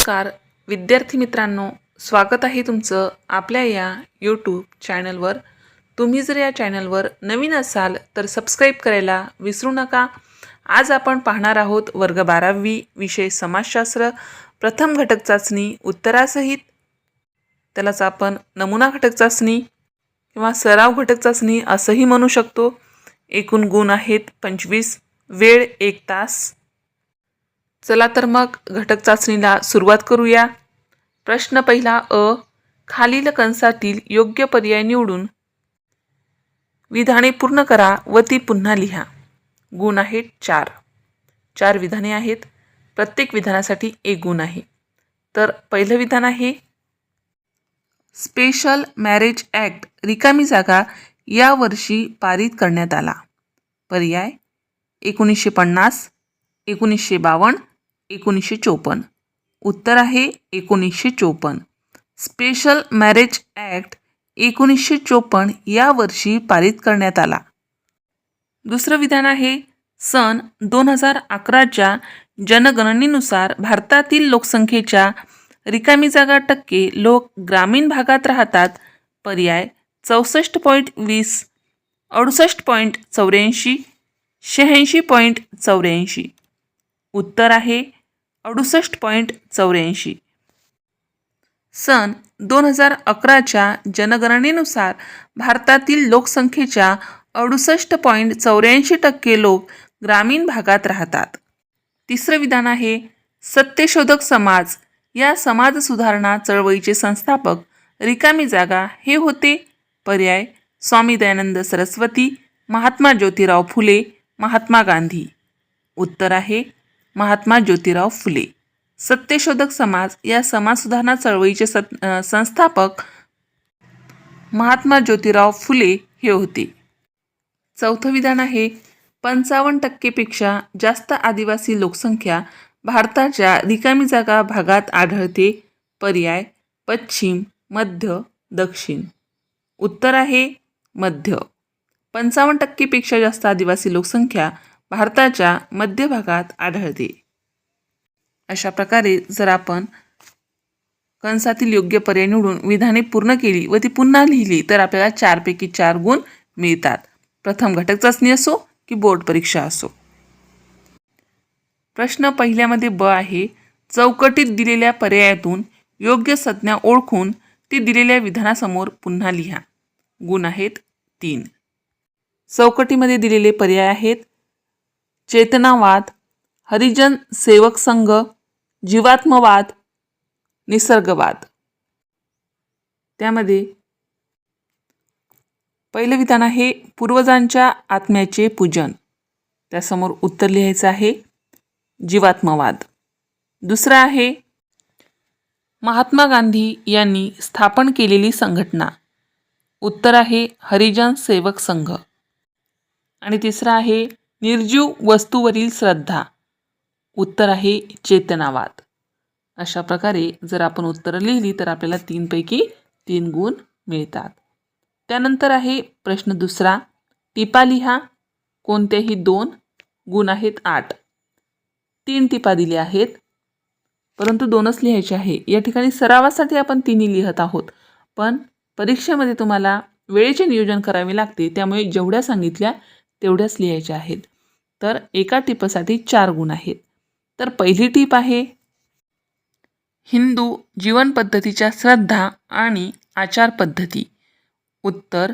नमस्कार. विद्यार्थी मित्रांनो स्वागत आहे तुमचं आपल्या या यूट्यूब चॅनलवर तुम्ही जर या चॅनलवर नवीन असाल तर सबस्क्राईब करायला विसरू नका. आज आपण पाहणार आहोत वर्ग बारावी विषय समाजशास्त्र प्रथम घटक चाचणी उत्तरासहित. त्यालाच आपण नमुना घटक चाचणी किंवा सराव घटक चाचणी असंही म्हणू शकतो. एकूण गुण आहेत पंचवीस वेळ एक तास. चला तर मग घटक चाचणीला सुरुवात करूया. प्रश्न पहिला अ. खालील कंसातील योग्य पर्याय निवडून विधाने पूर्ण करा व ती पुन्हा लिहा. गुण आहेत चार. चार विधाने आहेत. प्रत्येक विधानासाठी एक गुण आहे. तर पहिलं विधान आहे स्पेशल मॅरेज ॲक्ट रिकामी जागा यावर्षी पारित करण्यात आला. पर्याय एकोणीसशे पन्नास एकोणीसशे बावन्न एकोणीसशे चोपन्न. उत्तर आहे एकोणीसशे चोपन्न. स्पेशल मॅरेज ॲक्ट एकोणीसशे चोपन्न या वर्षी पारित करण्यात आला. दुसरं विधान आहे सन दोन हजार अकराच्या जनगणनेनुसार भारतातील लोकसंख्येच्या रिकामी जागा टक्के लोक ग्रामीण भागात राहतात. पर्याय चौसष्ट पॉईंट वीस अडुसष्ट पॉईंट चौऱ्याऐंशी शहाऐंशी पॉईंट चौऱ्याऐंशी. उत्तर आहे अडुसष्ट पॉईंट चौऱ्याऐंशी. सन दोन हजार अकराच्या जनगणनेनुसार भारतातील लोकसंख्येच्या अडुसष्ट पॉईंट चौऱ्याऐंशी टक्के लोक ग्रामीण भागात राहतात. तिसरं विधान आहे सत्यशोधक समाज. या समाज सुधारणा चळवळीचे संस्थापक रिकामी जागा हे होते. पर्याय स्वामी दयानंद सरस्वती महात्मा ज्योतिराव फुले महात्मा गांधी. उत्तर आहे महात्मा ज्योतिराव फुले. सत्यशोधक समाज या समाज सुधारणा चळवळीचे सत संस्थापक महात्मा ज्योतिराव फुले हे होते. चौथं विधान आहे पंचावन्न टक्केपेक्षा जास्त आदिवासी लोकसंख्या भारताच्या रिकामी जागा भागात आढळते. पर्याय पश्चिम मध्य दक्षिण. उत्तर आहे मध्य. पंचावन्न टक्केपेक्षा जास्त आदिवासी लोकसंख्या भारताच्या मध्य भागात आढळते. अशा प्रकारे जर आपण कंसातील योग्य पर्याय निवडून विधाने पूर्ण केली व ती पुन्हा लिहिली तर आपल्याला चारपैकी चार गुण मिळतात. प्रथम घटक चाचणी असो की बोर्ड परीक्षा असो. प्रश्न पहिल्यामध्ये ब आहे. चौकटीत दिलेल्या पर्यायातून योग्य संज्ञा ओळखून ती दिलेल्या विधानासमोर पुन्हा लिहा. गुण आहेत तीन. चौकटीमध्ये दिलेले पर्याय आहेत चेतनावाद हरिजन सेवक संघ जीवात्मवाद निसर्गवाद. त्यामध्ये पहिलं विधान आहे पूर्वजांच्या आत्म्याचे पूजन. त्यासमोर उत्तर लिहायचं आहे जीवात्मवाद. दुसरं आहे महात्मा गांधी यांनी स्थापन केलेली संघटना. उत्तर आहे हरिजन सेवक संघ. आणि तिसरं आहे निर्जीव वस्तूवरील श्रद्धा. उत्तर आहे चेतनावाद. अशा प्रकारे जर आपण उत्तरं लिहिली तर आपल्याला तीनपैकी तीन गुण मिळतात. त्यानंतर आहे प्रश्न दुसरा. टिपा लिहा. कोणत्याही दोन गुण आहेत आठ. तीन टिपा दिल्या आहेत. परंतु दोनच लिहायचे आहे. या ठिकाणी सरावासाठी आपण तिन्ही लिहत आहोत. पण परीक्षेमध्ये तुम्हाला वेळेचे नियोजन करावे लागते. त्यामुळे जेवढ्या सांगितल्या तेवढ्याच लिहायच्या आहेत. तर एका टिपसाठी चार गुण आहेत. तर पहिली टीप आहे हिंदू जीवनपद्धतीच्या श्रद्धा आणि आचार पद्धती. उत्तर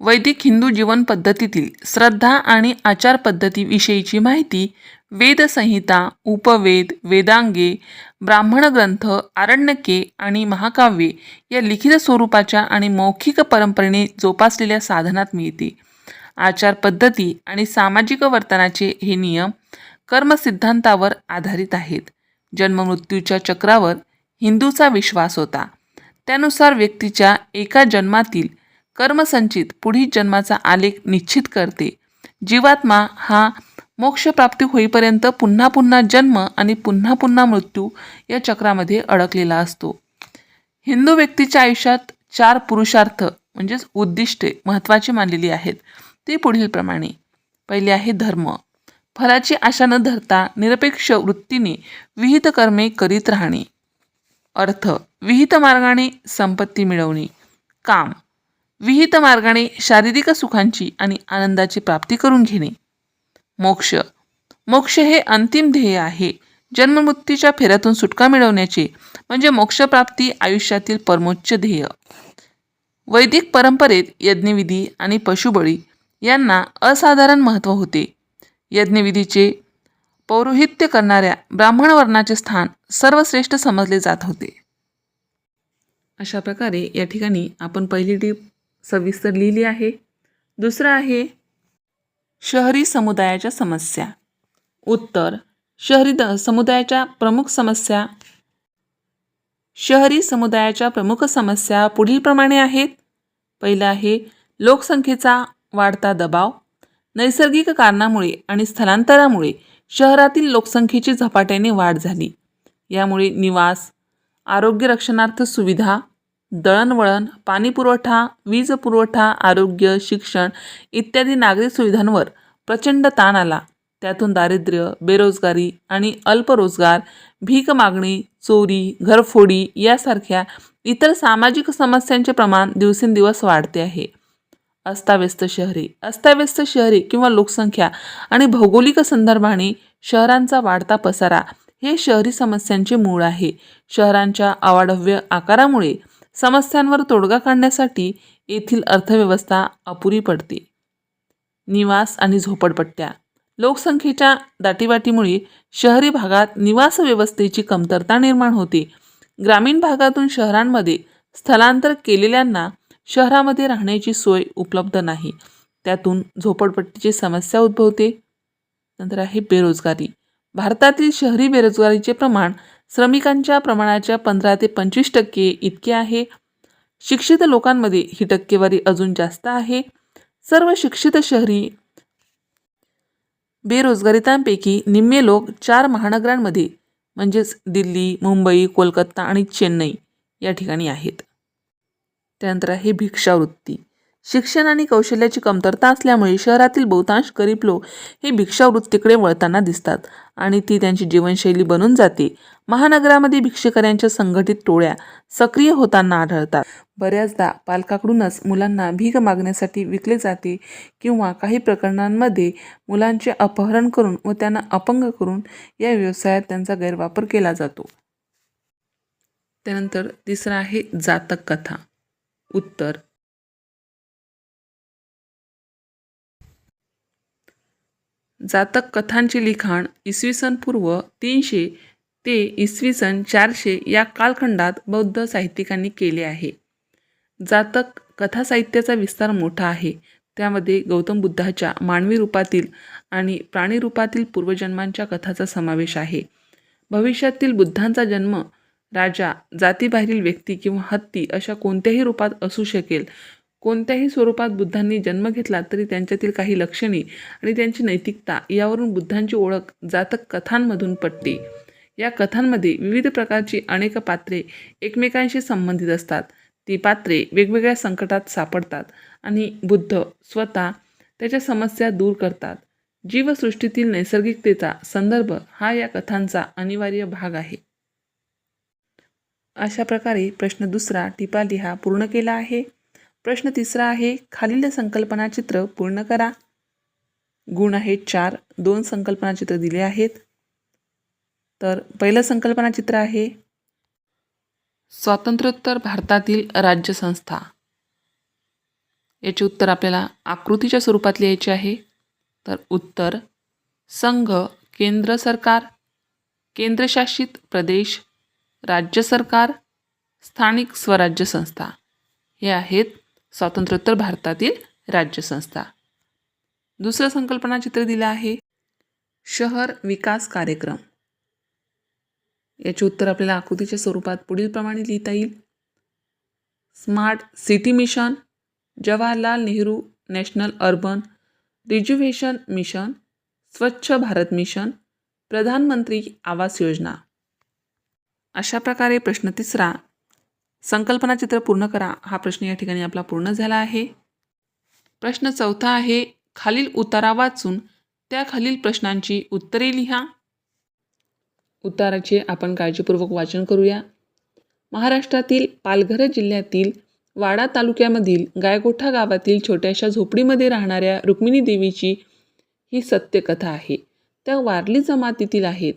वैदिक हिंदू जीवन पद्धतीतील श्रद्धा आणि आचार पद्धतीविषयीची माहिती वेदसंहिता उपवेद वेदांगे ब्राह्मण ग्रंथ आरण्यके आणि महाकाव्ये या लिखित स्वरूपाच्या आणि मौखिक परंपरेने जोपासलेल्या साधनात मिळते. आचार पद्धती आणि सामाजिक वर्तनाचे हे नियम कर्मसिद्धांतावर आधारित आहेत. जन्ममृत्यूच्या चक्रावर हिंदूचा विश्वास होता. त्यानुसार व्यक्तीच्या एका जन्मातील कर्मसंचित पुढील जन्माचा आलेख निश्चित करते. जीवात्मा हा मोक्षप्राप्ती होईपर्यंत पुन्हा पुन्हा जन्म आणि पुन्हा पुन्हा मृत्यू या चक्रामध्ये अडकलेला असतो. हिंदू व्यक्तीच्या आयुष्यात चार पुरुषार्थ म्हणजेच उद्दिष्टे महत्त्वाची मानलेली आहेत. ते पुढीलप्रमाणे. पहिले आहे धर्म. फलाची आशा न धरता निरपेक्ष वृत्तीने विहित कर्मे करीत राहणे. अर्थ विहित मार्गाने संपत्ती मिळवणे. काम विहित मार्गाने शारीरिक सुखांची आणि आनंदाची प्राप्ती करून घेणे. मोक्ष मोक्ष हे अंतिम ध्येय आहे. जन्ममृत्यूच्या फेऱ्यातून सुटका मिळवण्याचे म्हणजे मोक्षप्राप्ती आयुष्यातील परमोच्च ध्येय. वैदिक परंपरेत यज्ञविधी आणि पशुबळी यांना असाधारण महत्त्व होते. यज्ञविधीचे पौरोहित्य करणाऱ्या ब्राह्मण वर्णाचे स्थान सर्वश्रेष्ठ समजले जात होते. अशा प्रकारे या ठिकाणी आपण पहिली टीप सविस्तर लिहिली आहे. दुसरं आहे शहरी समुदायाच्या समस्या. उत्तर शहरी द समुदायाच्या प्रमुख समस्या. शहरी समुदायाच्या प्रमुख समस्या पुढीलप्रमाणे आहेत. पहिलं आहे लोकसंख्येचा वाढता दबाव नैसर्गिक कारणामुळे आणि स्थलांतरामुळे शहरातील लोकसंख्येची झपाट्याने वाढ झाली. यामुळे निवास आरोग्य रक्षणार्थ सुविधा दळणवळण पाणीपुरवठा वीज पुरवठा आरोग्य शिक्षण इत्यादी नागरी सुविधांवर प्रचंड ताण आला. त्यातून दारिद्र्य बेरोजगारी आणि अल्परोजगार भीक मागणी चोरी घरफोडी यासारख्या इतर सामाजिक समस्यांचे प्रमाण दिवसेंदिवस वाढते आहे. अस्ताव्यस्त शहरे. अस्ताव्यस्त शहरे किंवा लोकसंख्या आणि भौगोलिक संदर्भाने शहरांचा वाढता पसारा हे शहरी समस्यांचे मूळ आहे. शहरांच्या अवाढव्य आकारामुळे समस्यांवर तोडगा काढण्यासाठी येथील अर्थव्यवस्था अपुरी पडते. निवास आणि झोपडपट्ट्या. लोकसंख्येच्या दाटीवाटीमुळे शहरी भागात निवास व्यवस्थेची कमतरता निर्माण होते. ग्रामीण भागातून शहरांमध्ये स्थलांतर केलेल्यांना शहरामध्ये राहण्याची सोय उपलब्ध नाही. त्यातून झोपडपट्टीची समस्या उद्भवते. नंतर आहे बेरोजगारी. भारतातील शहरी बेरोजगारीचे प्रमाण श्रमिकांच्या प्रमाणाच्या पंधरा ते पंचवीस टक्के इतके आहे. शिक्षित लोकांमध्ये ही टक्केवारी अजून जास्त आहे. सर्व शिक्षित शहरी बेरोजगारितांपैकी निम्मे लोक चार महानगरांमध्ये म्हणजेच दिल्ली मुंबई कोलकाता आणि चेन्नई या ठिकाणी आहेत. त्यानंतर आहे भिक्षावृत्ती. शिक्षण आणि कौशल्याची कमतरता असल्यामुळे शहरातील बहुतांश गरीब लोक हे भिक्षावृत्तीकडे वळताना दिसतात आणि ती त्यांची जीवनशैली बनून जाते. महानगरामध्ये भिक्षकऱ्यांच्या संघटित टोळ्या सक्रिय होताना आढळतात. बऱ्याचदा पालकाकडूनच मुलांना भीक मागण्यासाठी विकले जाते किंवा काही प्रकरणांमध्ये मुलांचे अपहरण करून व त्यांना अपंग करून या व्यवसायात त्यांचा गैरवापर केला जातो. त्यानंतर तिसरा आहे जातक कथा. उत्तर. जातक कथांचे लिखाण इसवी सन पूर्व तीनशे ते इसवी सन चारशे या कालखंडात बौद्ध साहित्यिकांनी केले आहे. जातक कथा साहित्याचा विस्तार मोठा आहे. त्यामध्ये गौतम बुद्धाच्या मानवी रूपातील आणि प्राणी रूपातील पूर्वजन्मांच्या कथाचा समावेश आहे. भविष्यातील बुद्धांचा जन्म राजा जातीबाहेरील व्यक्ती किंवा हत्ती अशा कोणत्याही रूपात असू शकेल. कोणत्याही स्वरूपात बुद्धांनी जन्म घेतला तरी त्यांच्यातील काही लक्षणे आणि त्यांची नैतिकता यावरून बुद्धांची ओळख जातक कथांमधून पटते. या कथांमध्ये विविध प्रकारची अनेक पात्रे एकमेकांशी संबंधित असतात. ती पात्रे वेगवेगळ्या संकटात सापडतात आणि बुद्ध स्वतः त्याच्या समस्या दूर करतात. जीवसृष्टीतील नैसर्गिकतेचा संदर्भ हा या कथांचा अनिवार्य भाग आहे. अशा प्रकारे प्रश्न दुसरा टिपा लिहा पूर्ण केला आहे. प्रश्न तिसरा आहे खालील संकल्पना चित्र पूर्ण करा. गुण आहेत चार दोन संकल्पना चित्र दिले आहेत. तर पहिलं संकल्पना चित्र आहे. स्वातंत्र्योत्तर भारतातील राज्यसंस्था याचे उत्तर आपल्याला आकृतीच्या स्वरूपात लिहायचे आहे. तर उत्तर संघ केंद्र सरकार केंद्रशासित प्रदेश राज्य सरकार स्थानिक स्वराज्य संस्था हे आहेत स्वातंत्र्योत्तर भारतातील राज्यसंस्था दुसरं संकल्पना चित्र दिलं आहे शहर विकास कार्यक्रम. याचे उत्तर आपल्याला आकृतीच्या स्वरूपात पुढीलप्रमाणे लिहिता येईल. Smart city mission Jawaharlal Nehru national urban rejuvenation mission Swachh Bharat mission प्रधानमंत्री आवास योजना. अशा प्रकारे प्रश्न तिसरा संकल्पना चित्र पूर्ण करा. हा प्रश्न या ठिकाणी आपला पूर्ण झाला आहे. प्रश्न चौथा आहे खालील उतारा वाचून त्या खालील प्रश्नांची उत्तरे लिहा. उताराचे आपण काळजीपूर्वक वाचन करूया. महाराष्ट्रातील पालघर जिल्ह्यातील वाडा तालुक्यामधील गायगोठा गावातील छोट्याशा झोपडीमध्ये राहणाऱ्या रुक्मिणी देवीची ही सत्यकथा आहे. त्या वारली जमातीतील आहेत.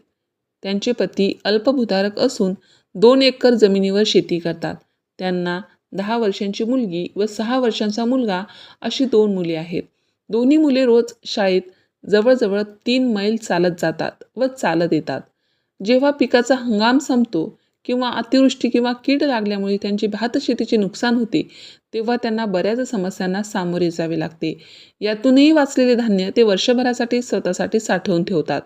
त्यांचे पती अल्पभूधारक असून दोन एकर जमिनीवर शेती करतात. त्यांना दहा वर्षांची मुलगी व सहा वर्षांचा मुलगा अशी दोन मुले आहेत. दोन्ही मुले रोज शाळेत जवळजवळ तीन मैल चालत जातात व चालत येतात. जेव्हा पिकाचा हंगाम संपतो किंवा अतिवृष्टी किंवा कीड लागल्यामुळे त्यांची भातशेतीचे नुकसान होते तेव्हा त्यांना बऱ्याच समस्यांना सामोरे जावे लागते. यातूनही वाचलेले धान्य ते वर्षभरासाठी स्वतःसाठी साठवून ठेवतात.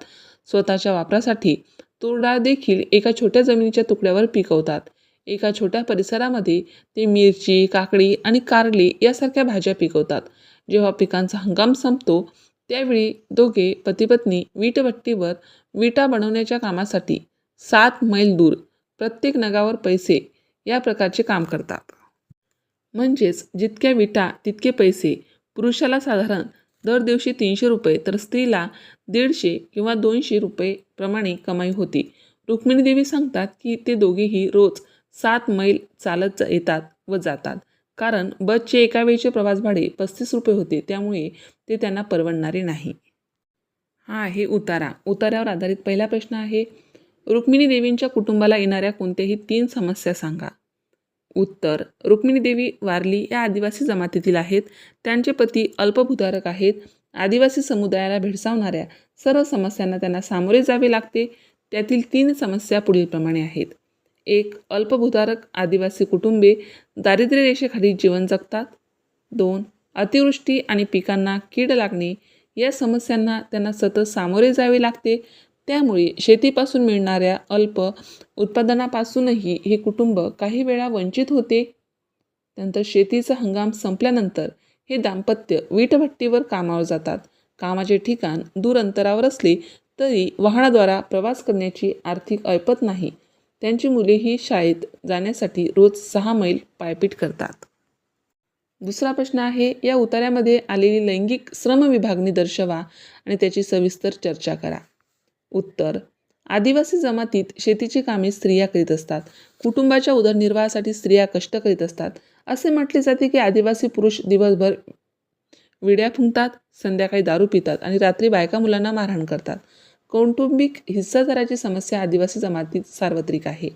स्वतःच्या वापरासाठी तूर डाळ देखील एका छोट्या जमिनीच्या तुकड्यावर पिकवतात. एका छोट्या परिसरामध्ये ते मिरची काकडी आणि कारली यासारख्या भाज्या पिकवतात. जेव्हा पिकांचा हंगाम संपतो त्यावेळी दोघे पतीपत्नी वीटभट्टीवर विटा बनवण्याच्या कामासाठी सात मैल दूर प्रत्येक नगावर पैसे या प्रकारचे काम करतात. म्हणजेच जितक्या विटा तितके पैसे पुरुषाला साधारण दर दिवशी तीनशे रुपये तर स्त्रीला दीडशे किंवा दोनशे रुपये प्रमाणे कमाई होती. रुक्मिणी देवी सांगतात की ते दोघेही रोज सात मैल चालत येतात व जातात. कारण बसचे एका वेळचे प्रवास भाडे पस्तीस रुपये होते त्यामुळे ते त्यांना परवडणारे नाही. हा आहे उतारा. उतार्यावर आधारित पहिला प्रश्न आहे रुक्मिणी देवींच्या कुटुंबाला येणाऱ्या कोणत्याही तीन समस्या सांगा. उत्तर रुक्मिणीदेवी वारली या आदिवासी जमातीतील आहेत. त्यांचे पती अल्पभूधारक आहेत. आदिवासी समुदायाला भेडसावणाऱ्या सर्व समस्यांना त्यांना सामोरे जावे लागते. त्यातील तीन समस्या पुढीलप्रमाणे आहेत. एक अल्पभूधारक आदिवासी कुटुंबे दारिद्र्य रेषेखाली जीवन जगतात. दोन अतिवृष्टी आणि पिकांना कीड लागणे या समस्यांना त्यांना सतत सामोरे जावे लागते. त्यामुळे शेतीपासून मिळणाऱ्या अल्प उत्पादनापासूनही हे कुटुंब काही वेळा वंचित होते. नंतर शेतीचा हंगाम संपल्यानंतर हे दाम्पत्य वीटभट्टीवर कामावर जातात. कामाचे ठिकाण दूर अंतरावर असले तरी वाहनाद्वारा प्रवास करण्याची आर्थिक ऐपत नाही. त्यांची मुलेही शाळेत जाण्यासाठी रोज सहा मैल पायपीट करतात. दुसरा प्रश्न आहे या उतार्यामध्ये आलेली लैंगिक श्रम विभागणी दर्शवा आणि त्याची सविस्तर चर्चा करा. उत्तर. आदिवासी जमातीत शेतीची कामे स्त्रिया करीत असतात. कुटुंबाच्या उदरनिर्वाहासाठी स्त्रिया कष्ट करीत असतात. असे म्हटले जाते की आदिवासी पुरुष दिवसभर विड्या फुंकतात संध्याकाळी दारू पितात आणि रात्री बायका मुलांना मारहाण करतात. कौटुंबिक हिस्सादाराची समस्या आदिवासी जमातीत सार्वत्रिक आहे.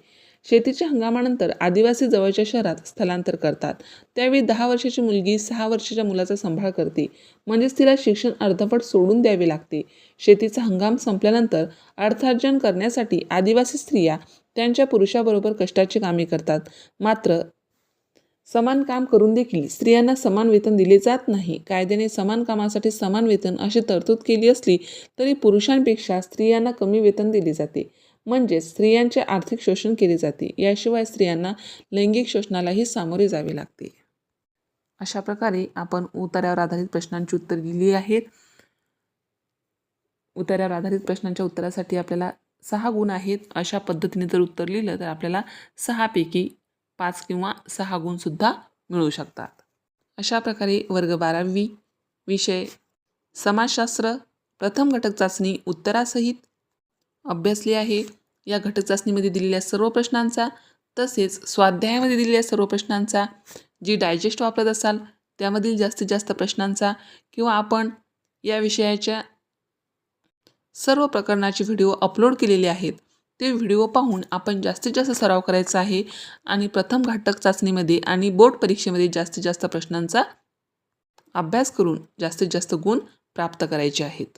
शेतीच्या हंगामानंतर आदिवासी जवळच्या शहरात स्थलांतर करतात. त्यावेळी दहा वर्षाची मुलगी सहा वर्षाच्या मुलाचा सांभाळ करते. म्हणजेच तिला शिक्षण अर्धवट सोडून द्यावे लागते. शेतीचा हंगाम संपल्यानंतर अर्थार्जन करण्यासाठी आदिवासी स्त्रिया त्यांच्या पुरुषाबरोबर कष्टाची कामे करतात. मात्र समान काम करून देखील स्त्रियांना समान वेतन दिले जात नाही. कायद्याने समान कामासाठी समान वेतन अशी तरतूद केली असली तरी पुरुषांपेक्षा स्त्रियांना कमी वेतन दिले जाते. म्हणजेच स्त्रियांचे आर्थिक शोषण केले जाते. याशिवाय स्त्रियांना लैंगिक शोषणालाही सामोरे जावे लागते. अशा प्रकारे आपण उतार्यावर आधारित प्रश्नांची उत्तर दिली आहेत. उतार्यावर आधारित प्रश्नांच्या उत्तरासाठी आपल्याला सहा गुण आहेत. अशा पद्धतीने जर उत्तर लिहिलं तर आपल्याला सहापैकी पाच किंवा सहा गुणसुद्धा मिळू शकतात. अशा प्रकारे वर्ग बारावी विषय समाजशास्त्र प्रथम घटक चाचणी उत्तरासहित अभ्यासली आहे. या घटक चाचणीमध्ये दिलेल्या सर्व प्रश्नांचा तसेच स्वाध्यायामध्ये दिलेल्या सर्व प्रश्नांचा जी डायजेस्ट वापरत असाल त्यामधील जास्तीत जास्त प्रश्नांचा किंवा आपण या विषयाच्या सर्व प्रकरणाचे व्हिडिओ अपलोड केलेले आहेत ते व्हिडिओ पाहून आपण जास्तीत जास्त सराव करायचा आहे आणि प्रथम घटक चाचणीमध्ये आणि बोर्ड परीक्षेमध्ये जास्तीत जास्त प्रश्नांचा अभ्यास करून जास्तीत जास्त गुण प्राप्त करायचे आहेत.